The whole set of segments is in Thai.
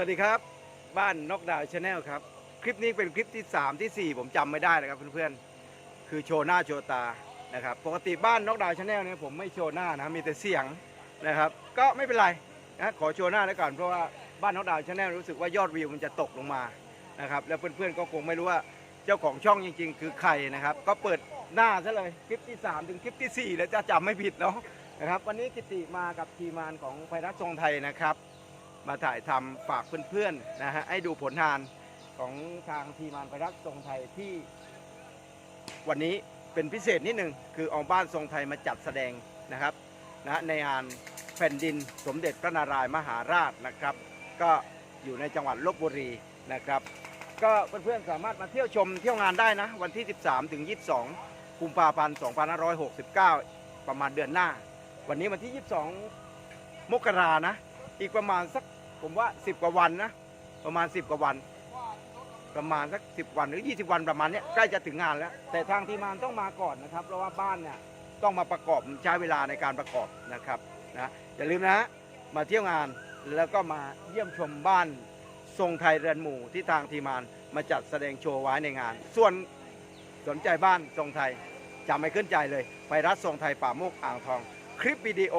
วัสดีครับ บ้านนกดาวชาแนลครับ คลิปนี้เป็นคลิปที่ 3 ทีสี่4 ผมจำไม่ได้นะครับเพื่อนๆ คือโชว์หน้าโชว์ตานะครับ ปกติบ้านนกดาวชาแนลเนี่ยผมไม่โชว์หน้านะ มีแต่เสียงนะครับ ก็ไม่เป็นไรนะขอโชว์หน้าแล้วก่อนเพราะว่าบ้านนกดาวชาแนลรู้สึกว่ายอดวิวมันจะตกลงมานะครับ แล้วเพื่อนๆก็คงไม่รู้ว่าเจ้าของช่องจริง ๆ คือใครนะครับ ก็เปิดหน้าซะเลยคลิปที่ 3 ถึงคลิปทีสี่4 แล้วจะจำไม่ผิดเนาะนะครับ วันนี้กิติมากับทีมงานของไพรัฐทรงไทยนะครับ มาถ่ายทำฝากเพื่อนๆนะฮะให้ดูผลงานของทางทีมานไพรัฐทรงไทยที่ วันนี้เป็นพิเศษนิดหนึ่งคือเอาบ้านทรงไทยมาจัดแสดงนะครับนะในงานแผ่นดินสมเด็จพระนารายณ์มหาราชนะครับ ก็อยู่ในจังหวัดลบบุรีนะครับ ก็เพื่อนๆสามารถมาเที่ยวชมเที่ยวงานได้นะ วันที่ 13 ถึง 22กุมภาพันธ์ 2569 ประมาณเดือนหน้า วันนี้วันที่ 22 มกรานะ อีกประมาณสัก ผมว่า10กว่าวันนะ ประมาณ10กว่าวัน ประมาณสัก10วันหรือ20วันประมาณเนี้ยใกล้จะถึงงานแล้ว แต่ทางทีมงานต้องมาก่อนนะครับ เพราะว่าบ้านเนี่ยต้องมาประกอบใช้เวลาในการประกอบนะครับนะอย่าลืมนะมาเที่ยวงานแล้วก็มาเยี่ยมชมบ้านทรงไทยเรือนหมู่ที่ทางทีมงานมาจัดแสดงโชว์ไว้ในงาน ส่วนสนใจบ้านทรงไทยจำไม่ขึ้นใจเลยไปรัฐทรงไทยป่าโมกอ่างทอง คลิปวิดีโอ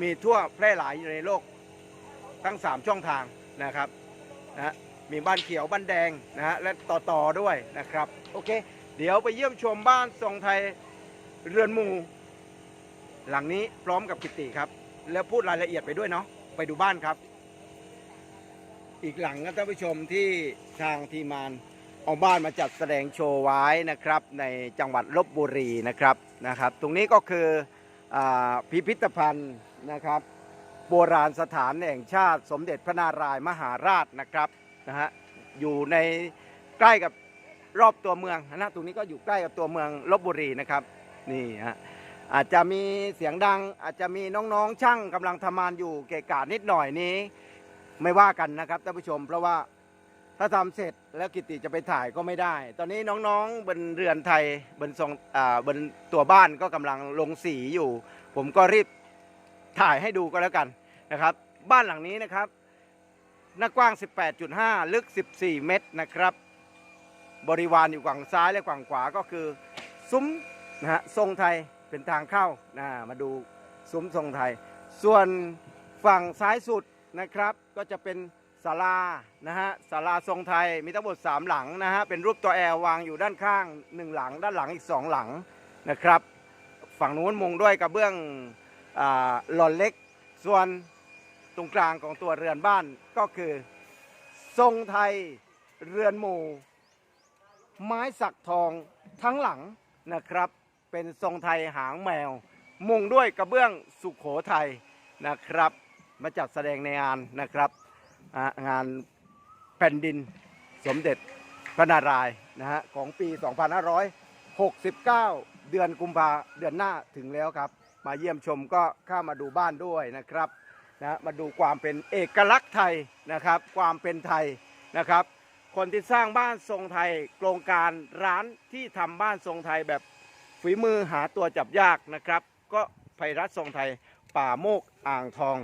มีทั่วแพร่หลายอยู่ในโลก ทั้ง 3 ช่องทางนะครับนะมีบ้านเขียวบ้านแดงนะฮะและต่อต่อด้วยนะครับโอเค เดี๋ยวไปเยี่ยมชมบ้านทรงไทยเรือนหมู่หลังนี้พร้อมกับกิติครับ แล้วพูดรายละเอียดไปด้วยเนาะไปดูบ้านครับ อีกหลังนะท่านผู้ชมที่ทางทีมานเอาบ้านมาจัดแสดงโชว์ไว้นะครับ ในจังหวัดลบบุรีนะครับนะครับ ตรงนี้ก็คืออพิพิธภัณฑ์นะครับ โบราณสถานแห่งชาติ สมเด็จพระนารายณ์มหาราชนะครับนะฮะอยู่ในใกล้กับรอบตัวเมืองนะตรงนี้ก็อยู่ใกล้กับตัวเมืองลบบุรีนะครับนี่ฮะอาจจะมีเสียงดังอาจจะมีน้องๆช่างกำลังทำงานอยู่เกะกะนิดหน่อยนี้ ไม่ว่ากันนะครับท่านผู้ชม เพราะว่าถ้าทำเสร็จแล้วกิติจะไปถ่ายก็ไม่ได้ ตอนนี้น้องๆบนเรือนไทยบนทรงอ่าบนตัวบ้านก็กำลังลงสีอยู่ ผมก็รีบ ถ่ายให้ดูก็แล้วกันนะครับ บ้านหลังนี้นะครับ หน้ากว้าง 18.5 ลึก 14 เมตรนะครับ บริวารอยู่ฝั่งซ้ายและฝั่งขวาก็คือ ซุ้มนะฮะทรงไทยเป็นทางเข้านะมาดูซุ้มทรงไทย ส่วนฝั่งซ้ายสุดนะครับก็จะเป็นศาลานะฮะศาลาทรงไทยมีทั้งหมด 3 หลังนะฮะเป็นรูปตัวแอลวางอยู่ด้านข้าง 1 หลัง ด้านหลังอีก 2 หลังนะครับ ฝั่งนู้นมุงด้วยกระเบื้อง หลอนเล็ก ส่วนตรงกลางของตัวเรือนบ้านก็คือ ทรงไทยเรือนหมู่ ไม้สักทองทั้งหลังนะครับ เป็นทรงไทยหางแมว มุงด้วยกระเบื้องสุขโขทัยนะครับ มาจัดแสดงในงานนะครับงานแผ่นดินสมเด็จพระนารายณ์นะฮะของปี 2569 เดือนกุมภาเดือนหน้าถึงแล้วครับ มาเยี่ยมชมก็เข้ามาดูบ้านด้วยนะครับนะมาดูความเป็นเอกลักษณ์ไทยนะครับ ความเป็นไทยนะครับ คนที่สร้างบ้านทรงไทยโครงการร้านที่ทำบ้านทรงไทยแบบฝีมือหาตัวจับยากนะครับ ก็ไพรัฐทรงไทยป่าโมกอ่างทอง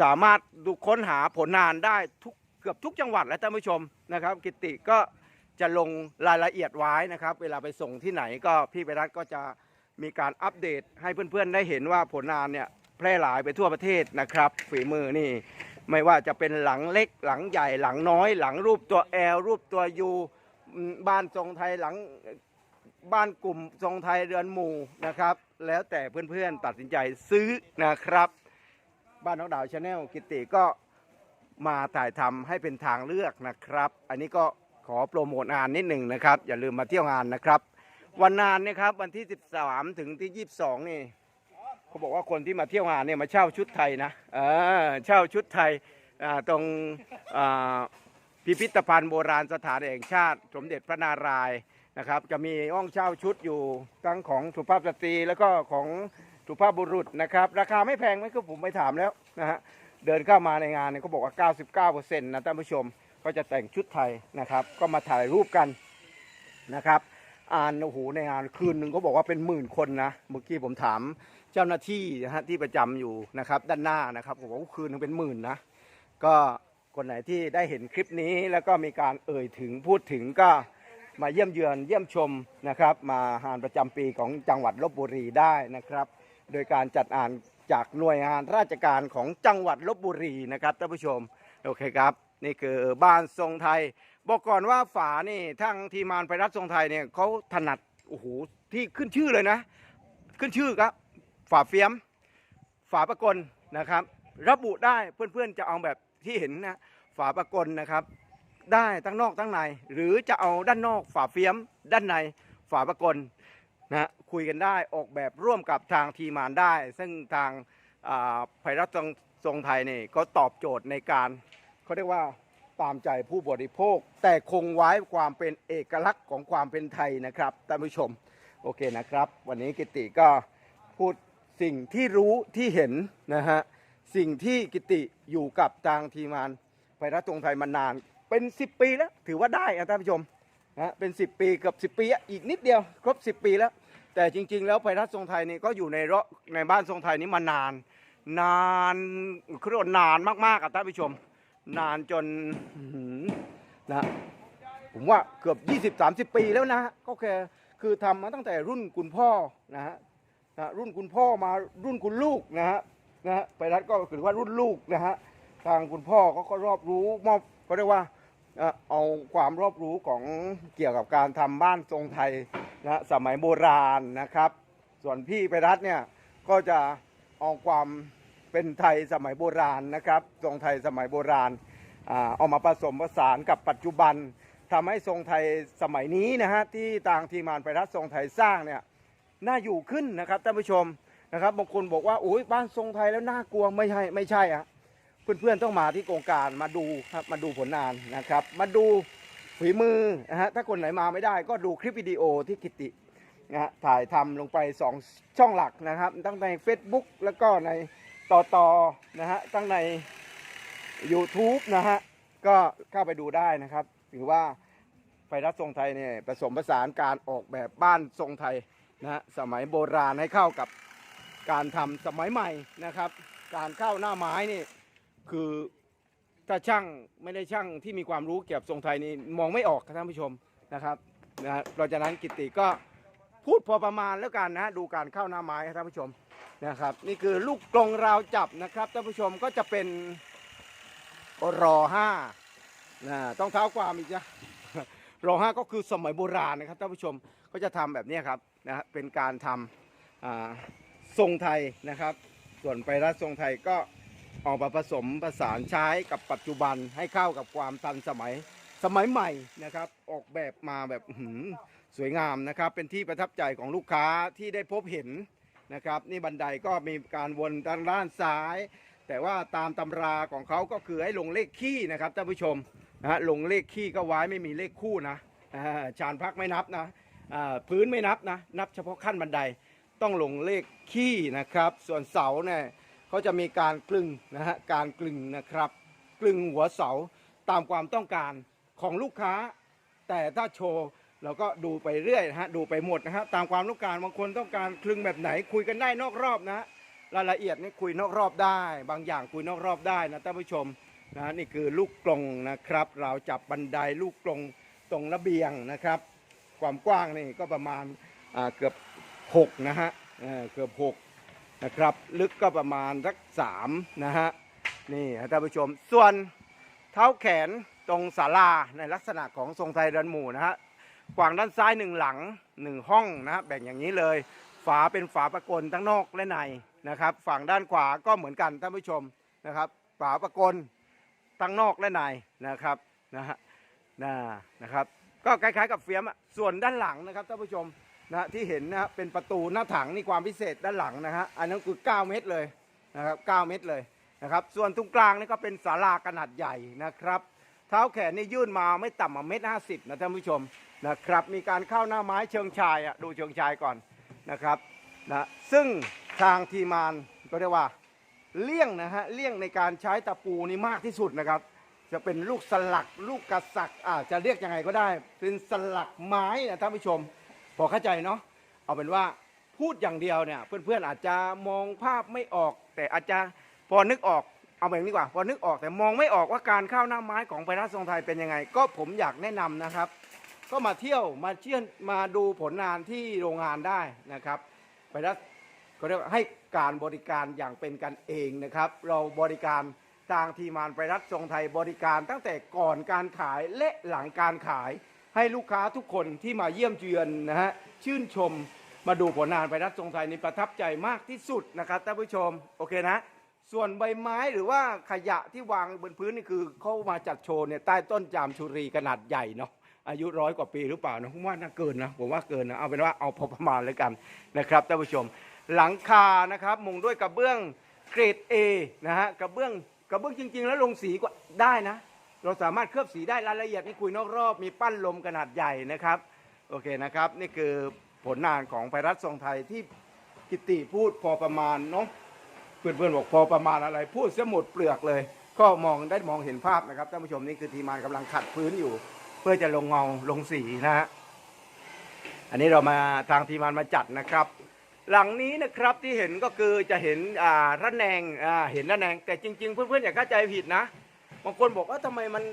สามารถดูค้นหาผลงานได้ทุกเกือบทุกจังหวัดและท่านผู้ชมนะครับ กิติก็จะลงรายละเอียดไว้นะครับ เวลาไปส่งที่ไหนก็พี่ไพรัฐก็จะ มีการอัปเดตให้เพื่อนๆได้เห็นว่าผลงานเนี่ยแพร่หลายไปทั่วประเทศนะครับ ฝีมือนี่ ไม่ว่าจะเป็นหลังเล็กหลังใหญ่หลังน้อย หลังรูปตัวแอลรูปตัวยูบ้านทรงไทยหลังบ้านกลุ่มทรงไทยเรือนหมู่นะครับ แล้วแต่เพื่อนๆตัดสินใจซื้อนะครับ บ้านน้องดาวชาแนลกิติก็มาถ่ายทำให้เป็นทางเลือกนะครับ อันนี้ก็ขอโปรโมทงานนิดหนึ่งนะครับ อย่าลืมมาเที่ยวงานนะครับ วันงานเนะครับวันที่ 13 ถึงที่ 22 นี่เขาบอกว่าคนที่มาเที่ยวงานเนี่ยมาเช่าชุดไทยนะเออเช่าชุดไทยตรงพิพิธภัณฑ์โบราณสถานแห่งชาติ สมเด็จพระนารายณ์นะครับ จะมีห้องเช่าชุดอยู่ทั้งของสุภาพสตรีแล้วก็ของสุภาพบุรุษนะครับ ราคาไม่แพงไหมก็ผมไปถามแล้วนะฮะเดินเข้ามาในงานเนี่ยเขาบอกว่า 99%นะท่านผู้ชมก็จะแต่งชุดไทยนะครับ ก็มาถ่ายรูปกันนะครับ อ่านโอ้โหในงานคืนหนึ่งก็บอกว่าเป็นหมื่นคนนะเมื่อกี้ผมถามเจ้าหน้าที่นะฮะที่ประจำอยู่นะครับ ด้านหน้านะครับผมว่าคืนหนึงเป็นหมื่นนะก็คนไหนที่ได้เห็นคลิปนี้แล้วก็มีการเอ่ยถึงพูดถึงก็มาเยี่ยมเยือนเยี่ยมชมนะครับ มาหานประจำปีของจังหวัดลบบุรีได้นะครับ โดยการจัดอ่านจากหน่วยงานราชการของจังหวัดลบบุรีนะครับท่านผู้ชมโอเคครับ นี่คือบ้านทรงไทย บอกก่อนว่าฝานี่ทั้งทีมานไปรัฐทรงไทยเนี่ยเขาถนัดโอ้โหที่ขึ้นชื่อเลยนะ ขึ้นชื่อครับ ฝาเฟียม ฝาประกลนะครับ ระบุได้เพื่อนๆจะเอาแบบที่เห็นนะฝาประกลนะครับ ได้ทั้งนอกทั้งใน หรือจะเอาด้านนอกฝาเฟียม ด้านในฝาประกลนะคุยกันได้ออกแบบร่วมกับทางทีมานได้ ซึ่งทางไพรัตทรงทรงไทยนี่ก็ตอบโจทย์ในการ เขาเรียกว่าตามใจผู้บริโภค แต่คงไว้ความเป็นเอกลักษณ์ของความเป็นไทยนะครับท่านผู้ชมโอเคนะครับ วันนี้กิติก็พูดสิ่งที่รู้ที่เห็นนะฮะสิ่งที่กิติอยู่กับทางทีมงานไพรัตทรงไทยมานาน เป็น 10 ปีแล้ว ถือว่าได้อะท่านผู้ชมนะเป็น 10 ปีเกับ10 ปีอีกนิดเดียว ครบ 10 ปีแล้ว แต่จริง ๆ แล้วไพรัตทรงไทยนี่ก็อยู่ในระในบ้านทรงไทยนี้มานาน นานคือว่านานมากๆอะท่านผู้ชม นานจนนะผมว่าเกือบ 20-30 ปีแล้วนะฮะก็แค่คือทำมาตั้งแต่รุ่นคุณพ่อนะฮะนะรุ่นคุณพ่อมารุ่นคุณลูกนะฮะนะฮะไพรัตก็ถือว่ารุ่นลูกนะฮะทางคุณพ่อเขาก็รอบรู้มอบก็เรียกว่าเอาความรอบรู้ของเกี่ยวกับการทำบ้านทรงไทยนะฮะสมัยโบราณนะครับ ส่วนพี่ไปรัฐเนี่ยก็จะเอาความ เป็นไทยสมัยโบราณนะครับ ทรงไทยสมัยโบราณอ่าเอามาผสมผสานกับปัจจุบันทำให้ทรงไทยสมัยนี้นะฮะที่ทางทีมานไปรัฐทรงไทยสร้างเนี่ยน่าอยู่ขึ้นนะครับท่านผู้ชมนะครับบางคนบอกว่าโอ้ยบ้านทรงไทยแล้วน่ากลัวไม่ใช่ไม่ใช่อะเพื่อนๆต้องมาที่โครงการมาดูครับมาดูผลงานนะครับ มาดูฝีมือนะฮะถ้าคนไหนมาไม่ได้ก็ดูคลิปวิดีโอที่กิตินะฮะถ่ายทำลงไป 2 ช่องหลักนะครับทั้งใน Facebook แล้วก็ใน ต่อต่อนะฮะทั้งใน YouTube นะฮะก็เข้าไปดูได้นะครับถือว่าไฟรัฐทรงไทยเนี่ยผสมผสานการออกแบบบ้านทรงไทยนะฮะสมัยโบราณให้เข้ากับการทำสมัยใหม่นะครับ การเข้าหน้าไม้นี่คือถ้าช่างไม่ได้ช่างที่มีความรู้เกี่ยวกับทรงไทยนี่มองไม่ออกครับท่านผู้ชมนะครับนะเพราะฉะนั้นกิติก็พูดพอประมาณแล้วกันนะฮะดูการเข้าหน้าไม้ครับท่านผู้ชม นะครับ นี่คือลูกกรงราวจับนะครับท่านผู้ชมก็จะเป็นรอห้านะต้องเท้าความอีกนะรอห้าก็คือสมัยโบราณนะครับท่านผู้ชมก็จะทำแบบนี้ครับนะเป็นการทำทรงไทยนะครับ ส่วนไปรัดทรงไทยก็ออกมาผสมผสานใช้กับปัจจุบันให้เข้ากับความทันสมัยสมัยใหม่นะครับ ออกแบบมาแบบสวยงามนะครับ เป็นที่ประทับใจของลูกค้าที่ได้พบเห็น นะครับ นี่บันไดก็มีการวนทางด้านซ้าย แต่ว่าตามตำราของเขาก็คือให้ลงเลขขี้นะครับท่านผู้ชมนะฮะลงเลขขี้ก็ไว้ไม่มีเลขคู่นะชานพักไม่นับนะพื้นไม่นับนะนับเฉพาะขั้นบันไดต้องลงเลขขี้นะครับ ส่วนเสาเนี่ยเขาจะมีการกลึงนะฮะการกลึงนะครับกลึงหัวเสาตามความต้องการของลูกค้า แต่ถ้าโชว์ เราก็ดูไปเรื่อยนะฮะดูไปหมดนะฮะตามความต้องการบางคนต้องการคลึงแบบไหนคุยกันได้นอกรอบนะ รายละเอียดนี่คุยนอกรอบได้ บางอย่างคุยนอกรอบได้นะท่านผู้ชมนะนี่คือลูกกลงนะครับ เราจับบันไดลูกกลงตรงระเบียงนะครับ ความกว้างนี่ก็ประมาณเกือบ6นะฮะเกือบ6นะครับลึกก็ประมาณสักสามนะฮะนี่ฮะท่านผู้ชมส่วนเท้าแขนตรงศาลาในลักษณะของทรงไทยเดินหมู่นะฮะ กวางด้านซ้ายหนึ่งหลังหนึ่งห้องนะแบ่งอย่างนี้เลย ฝาเป็นฝาประกลทั้งนอกและในนะครับ ฝั่งด้านขวาก็เหมือนกันท่านผู้ชมนะครับ ฝาประกลทั้งนอกและในนะครับนะฮะนะนะครับก็คล้ายๆกับเฟียมอะส่วนด้านหลังนะครับท่านผู้ชมนะที่เห็นนะฮะเป็นประตูหน้าถังนี่ความพิเศษด้านหลังนะฮะอันนั้นคือ 9 เมตรเลยนะครับ9เมตรเลยนะครับ ส่วนตรงกลางนี่ก็เป็นศาลาขนาดใหญ่นะครับ เท้าแขนนี่ยื่นมาไม่ต่ำกว่าเมตรห้าสิบนะท่านผู้ชมนะครับ มีการเข้าหน้าไม้เชิงชายอะดูเชิงชายก่อนนะครับนะซึ่งทางทีมานก็เรียกว่าเลี่ยงนะฮะเลี่ยงในการใช้ตะปูนี่มากที่สุดนะครับ จะเป็นลูกสลักลูกกระสักอาจจะเรียกยังไงก็ได้ เป็นสลักไม้นะท่านผู้ชม พอเข้าใจเนาะเอาเป็นว่าพูดอย่างเดียวเนี่ยเพื่อนๆอาจจะมองภาพไม่ออก แต่อาจจะพอนึกออก เอาแบบนี้ดีกว่าพอนึกออกแต่มองไม่ออกว่าการเข้าหน้าไม้ของไพรัสทรงไทยเป็นยังไง ก็ผมอยากแนะนำนะครับ ก็มาเที่ยวมาเชี่ยนมาดูผลงานที่โรงงานได้นะครับไพรัสก็เรียกว่าให้การบริการอย่างเป็นกันเองนะครับ เราบริการทางทีมงานไพรัสทรงไทยบริการตั้งแต่ก่อนการขายและหลังการขาย ให้ลูกค้าทุกคนที่มาเยี่ยมเยือนนะฮะชื่นชมมาดูผลงานไพรัสทรงไทยนี่ประทับใจมากที่สุดนะครับท่านผู้ชมโอเคนะ ส่วนใบไม้หรือว่าขยะที่วางบนพื้นนี่คือเขามาจัดโชว์เนี่ยใต้ต้นจามชุรีขนาดใหญ่เนาะอายุร้อยกว่าปีหรือเปล่านะผมว่าน่าเกินนะผมว่าเกินนะเอาเป็นว่าเอาพอประมาณเลยกันนะครับท่านผู้ชม หลังคานะครับมุงด้วยกระเบื้องเกรด A นะฮะกระเบื้องกระเบื้องจริง ๆ แล้วลงสีก็ได้นะ เราสามารถเคลือบสีได้รายละเอียดนี่คุยนอกรอบมีปั้นลมขนาดใหญ่นะครับโอเคนะครับ นี่คือผลงานของไพรัสทรงไทยที่กิติพูดพอประมาณเนาะ เพื่อนๆบอกพอประมาณอะไร พูดเสียหมดเปลือกเลย ก็มองได้มองเห็นภาพนะครับท่านผู้ชมนี่คือทีมงานกำลังขัดพื้นอยู่ เพื่อจะลงเงาลงสีนะฮะอันนี้เรามาทางทีมงานมาจัดนะครับ หลังนี้นะครับที่เห็นก็คือจะเห็นอ่าระแนงอ่าเห็นระแนง แต่จริง ๆ เพื่อนๆอย่าเข้าใจผิดนะบางคนบอกว่าทำไมมัน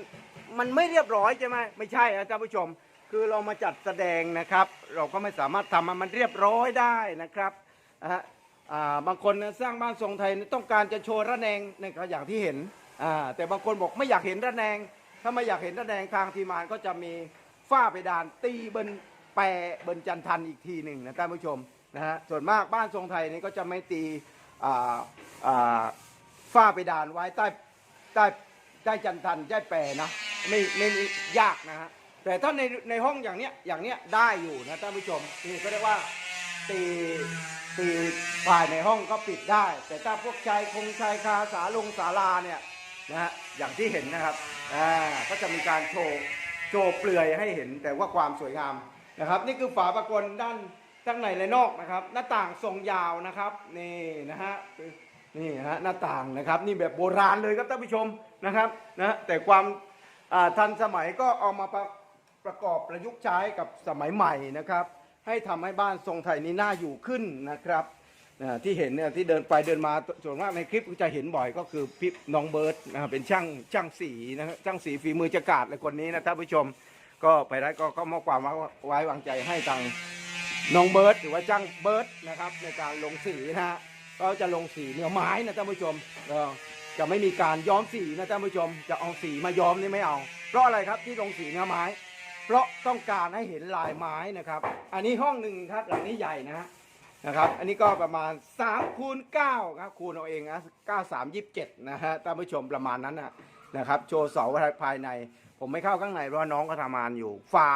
มันไม่เรียบร้อยใช่ไหมไม่ใช่นะท่านผู้ชม คือเรามาจัดแสดงนะครับ เราก็ไม่สามารถทำให้มันเรียบร้อยได้นะครับนะฮะ อ่าบางคนนะสร้างบ้านทรงไทยต้องการจะโชว์ระแนงในก็อย่างที่เห็นอ่าแต่บางคนบอกไม่อยากเห็นระแนง ถ้าไม่อยากเห็นระแนงทางทีมานก็จะมีฝ้าเพดานตีเบนแปรเบนจันทันอีกทีหนึ่งนะท่านผู้ชมนะฮะส่วนมากบ้านทรงไทยนี่ก็จะไม่ตีอ่าอ่าฝ้าเพดานไว้ใต้ใต้ใต้จันทันใต้แปรนะไม่ไม่ไม่ยากนะฮะแต่ถ้าในในห้องอย่างเนี้ยอย่างเนี้ยได้อยู่นะท่านผู้ชมนี่ก็เรียกว่า ตีตีภายในห้องก็ปิดได้ แต่ถ้าพวกชายคงชายคาสาลงศาลาเนี่ยนะฮะอย่างที่เห็นนะครับอ่าก็จะมีการโชว์โชว์เปลือยให้เห็นแต่ว่าความสวยงามนะครับ นี่คือฝาประกลด้านทั้งในและนอกนะครับ หน้าต่างทรงยาวนะครับนี่นะฮะนี่ฮะหน้าต่างนะครับ นี่แบบโบราณเลยครับท่านผู้ชมนะครับนะแต่ความทันสมัยก็เอามาประประกอบประยุกต์ใช้กับสมัยใหม่นะครับ ให้ทำให้บ้านทรงไทยนี้น่าอยู่ขึ้นนะครับที่เห็นเนี่ยที่เดินไปเดินมาส่วนมากในคลิปจะเห็นบ่อยก็คือพี่น้องเบิร์ตนะครับเป็นช่างช่างสีนะครับช่างสีฝีมือจะกาดเลยคนนี้นะท่านผู้ชมก็ไปได้ก็ก็มอบความไว้วางใจให้ทางน้องเบิร์ตหรือว่าช่างเบิร์ตนะครับในการลงสีนะฮะก็จะลงสีเนื้อไม้นะท่านผู้ชมจะไม่มีการย้อมสีนะท่านผู้ชมจะเอาสีมาย้อมนี่ไม่เอา เพราะอะไรครับที่ลงสีเนื้อไม้ เพราะต้องการให้เห็นลายไม้นะครับ อันนี้ห้องหนึ่งครับหลังนี้ใหญ่นะฮะนะครับ อันนี้ก็ประมาณ3คูณ9ครับคูณเอาเองนะ9 3 27นะฮะท่านผู้ชมประมาณนั้นนะนะครับ โชว์เสาภายใน ผมไม่เข้าข้างในเพราะน้องก็ทำงานอยู่ฝา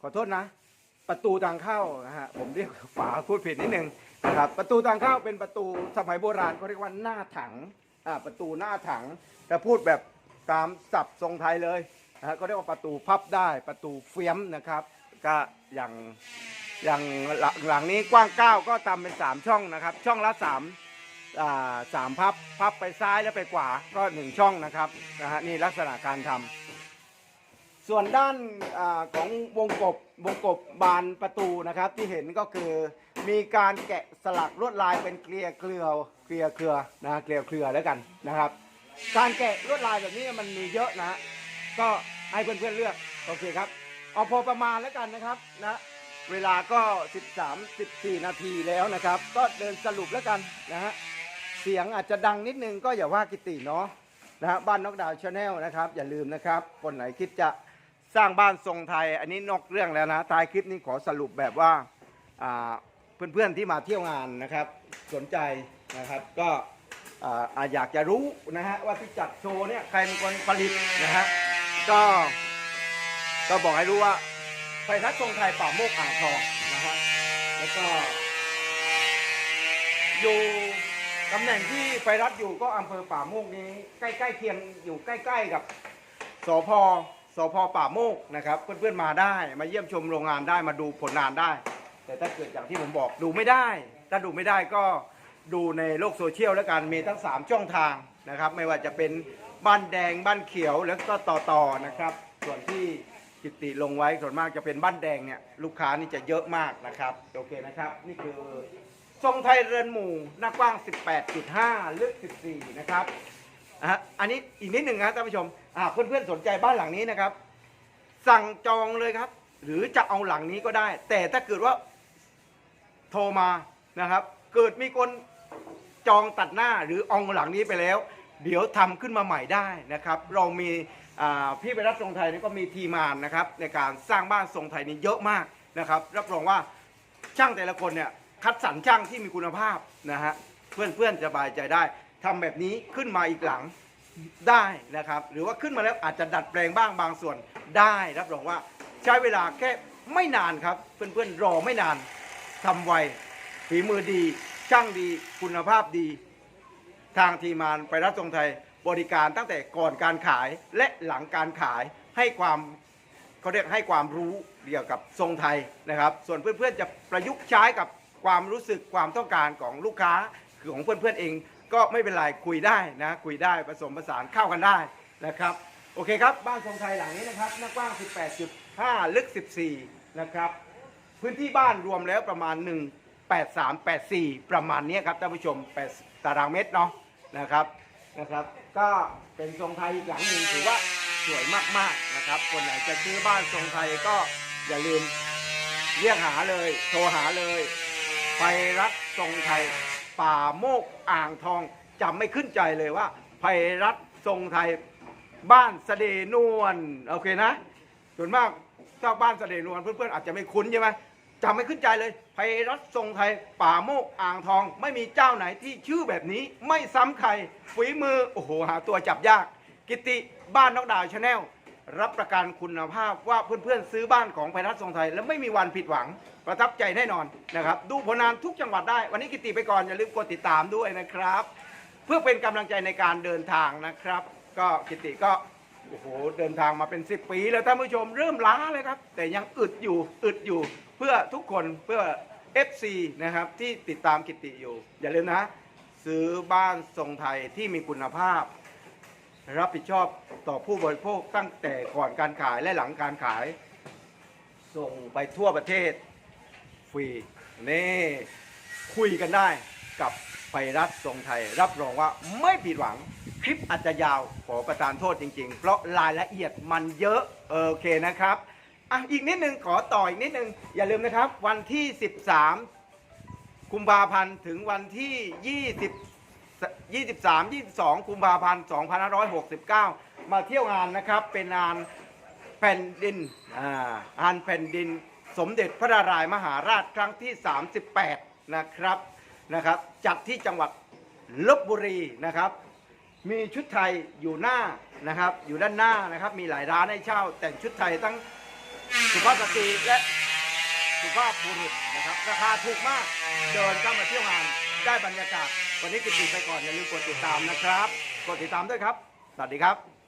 ขอโทษนะ ประตูทางเข้านะฮะผมเรียกฝาพูดผิดนิดนึงนะครับประตูทางเข้าเป็นประตูสมัยโบราณเขาเรียกว่าหน้าถังอ่าประตูหน้าถังแต่พูดแบบตามศัพท์ทรงไทยเลย นะฮะก็เรียกว่าประตูพับได้ประตูเฟียมนะครับ ก็อย่างอย่างหลังหลังนี้กว้าง 9 ก็ทำเป็น 3 ช่องนะครับ ช่องละ3อ่าสามพับพับไปซ้ายแล้วไปขวาก็หนึ่งช่องนะครับนะฮะนี่ลักษณะการทำส่วนด้านอาของวงกบวงกบบานประตูนะครับที่เห็นก็คือมีการแกะสลักลวดลายเป็นเกลียเครือเกลียเครือนะเกลียวเครือแล้วกันนะครับ การแกะลวดลายแบบนี้มันมีเยอะนะ ก็ให้เพื่อนๆเลือกโอเคครับ เอาพอประมาณแล้วกันนะครับนะเวลาก็ 13 14 นาทีแล้วนะครับ ก็เดินสรุปแล้วกันนะฮะเสียงอาจจะดังนิดนึงก็อย่าว่ากิติเนาะนะฮะบ้านนกดาวชาแนลนะครับ อย่าลืมนะครับ คนไหนคิดจะสร้างบ้านทรงไทย อันนี้นอกเรื่องแล้วนะท้ายคลิปนี้ขอสรุปแบบว่าเพื่อนๆที่มาเที่ยวงานนะครับ สนใจนะครับก็ออยากจะรู้นะฮะว่าที่จัดโชว์เนี่ยใครเป็นคนผลิตนะฮะ ก็ ก็บอกให้รู้ว่าไฟทัศน์ทรงไทยป่าโมกอ่างทองนะฮะแล้วก็อยู่ตำแหน่งที่ไฟรัฐอยู่ก็อำเภอป่าโมกนี้ ใกล้ๆเคียงอยู่ใกล้ ๆกับสพสพป่าโมกนะครับ เพื่อนๆมาได้มาเยี่ยมชมโรงงานได้มาดูผลงานได้ แต่ถ้าเกิดอย่างที่ผมบอกดูไม่ได้ ถ้าดูไม่ได้ก็ดูในโลกโซเชียลแล้วกันมีทั้ง 3 ช่องทางนะครับ ไม่ว่าจะเป็น บ้านแดงบ้านเขียวแล้วก็ต่อต่อนะครับ ส่วนที่กิติลงไว้ส่วนมากจะเป็นบ้านแดงเนี่ยลูกค้านี่จะเยอะมากนะครับโอเคนะครับ นี่คือทรงไทยเรือนหมู่หน้ากว้าง 18.5 ลึก 14 นะครับนะฮะอันนี้อีกนิดหนึ่งนะท่านผู้ชมอ่าเพื่อนๆสนใจบ้านหลังนี้นะครับ สั่งจองเลยครับ หรือจะเอาหลังนี้ก็ได้ แต่ถ้าเกิดว่าโทรมานะครับ เกิดมีคนจองตัดหน้าหรือเอาหลังนี้ไปแล้ว เดี๋ยวทำขึ้นมาใหม่ได้นะครับ เรามีพี่ไปรับทรงไทยนี่ก็มีทีมานนะครับในการสร้างบ้านทรงไทยนี่เยอะมากนะครับ รับรองว่าช่างแต่ละคนเนี่ยคัดสรรช่างที่มีคุณภาพนะฮะเพื่อนๆสบายใจได้ทำแบบนี้ขึ้นมาอีกหลังได้นะครับ หรือว่าขึ้นมาแล้วอาจจะดัดแปลงบ้างบางส่วนได้ รับรองว่าใช้เวลาแค่ไม่นานครับ เพื่อนๆรอไม่นานทำไวฝีมือดี ช่างดีคุณภาพดี ทางทีมานไปรัฐทรงไทยบริการตั้งแต่ก่อนการขายและหลังการขายให้ความเขาเรียกให้ความรู้เกี่ยวกับทรงไทยนะครับ ส่วนเพื่อนๆจะประยุกต์ใช้กับความรู้สึกความต้องการของลูกค้าคือของเพื่อนๆเอง ก็ไม่เป็นไรคุยได้นะคุยได้ผสมผสานเข้ากันได้นะครับโอเคครับบ้านทรงไทยหลังนี้นะครับหน้ากว้าง 18.5 ลึก 14 นะครับ พื้นที่บ้านรวมแล้วประมาณ 1 8 3 8 4 ประมาณนี้ครับท่านผู้ชม8 ตารางเมตรเนาะนะครับนะครับ ก็เป็นทรงไทยอีกหลังหนึ่งถือว่าสวยมากๆนะครับ คนไหนจะซื้อบ้านทรงไทยก็อย่าลืมเรียกหาเลย โทรหาเลย ไปรัฐทรงไทย ป่าโมกอ่างทองจำไม่ขึ้นใจเลยว่าไพรัฐทรงไทยบ้านเสดนวลโอเคนะ ส่วนมากถ้าบ้านเสดนวลเพื่อนๆอาจจะไม่คุ้นใช่ไหม จำไม่ขึ้นใจเลยไพรัฐทรงไทยป่าโมกอ่างทอง ไม่มีเจ้าไหนที่ชื่อแบบนี้ไม่ซ้ำใครฝีมือ โอ้โห หาตัวจับยาก กิติบ้านนอกดาวชาแนลรับประกันคุณภาพว่าเพื่อนๆ ซื้อบ้านของไพรัฐทรงไทย แล้วไม่มีวันผิดหวัง ประทับใจแน่นอนนะครับ ดูผลงานทุกจังหวัดได้ วันนี้กิติไปก่อน อย่าลืมกดติดตามด้วยนะครับ เพื่อเป็นกำลังใจในการเดินทางนะครับ ก็กิติก็โอ้โหเดินทางมาเป็น 10 ปี แล้วท่านผู้ชมเริ่มล้าเลยครับ แต่ยังอึดอยู่อึดอยู่ เพื่อทุกคนเพื่อ FC นะครับที่ติดตามกิติอยู่ อย่าลืมนะ ซื้อบ้านทรงไทยที่มีคุณภาพ รับผิดชอบต่อผู้บริโภคตั้งแต่ก่อนการขายและหลังการขาย ส่งไปทั่วประเทศฟรีนี่คุยกันได้กับไฟรัฐทรงไทย รับรองว่าไม่ผิดหวัง คลิปอาจจะยาวขอประทานโทษจริง ๆ เพราะรายละเอียดมันเยอะ โอเคนะครับ อะอีกนิดนึงขอต่ออีกนิดนึง อย่าลืมนะครับ วันที่ 13 กุมภาพันธ์ถึงวันที่ 20 23 22 กุมภาพันธ์ 2569 มาเที่ยวงานนะครับ เป็นงานแผ่นดินอ่างานแผ่นดินสมเด็จพระนารายมหาราชครั้งที่ 38 นะครับนะครับ จัดที่จังหวัดลบบุรีนะครับมีชุดไทยอยู่หน้านะครับ อยู่ด้านหน้านะครับ มีหลายร้านให้เช่า แต่งชุดไทยทั้ง สุภาพสตรีและสุภาพบุรุษนะครับ ราคาถูกมากเดินเข้ามาเที่ยวงานได้บรรยากาศ วันนี้กิตติไปก่อนอย่าลืมกดติดตามนะครับ กดติดตามด้วยครับ สวัสดีครับ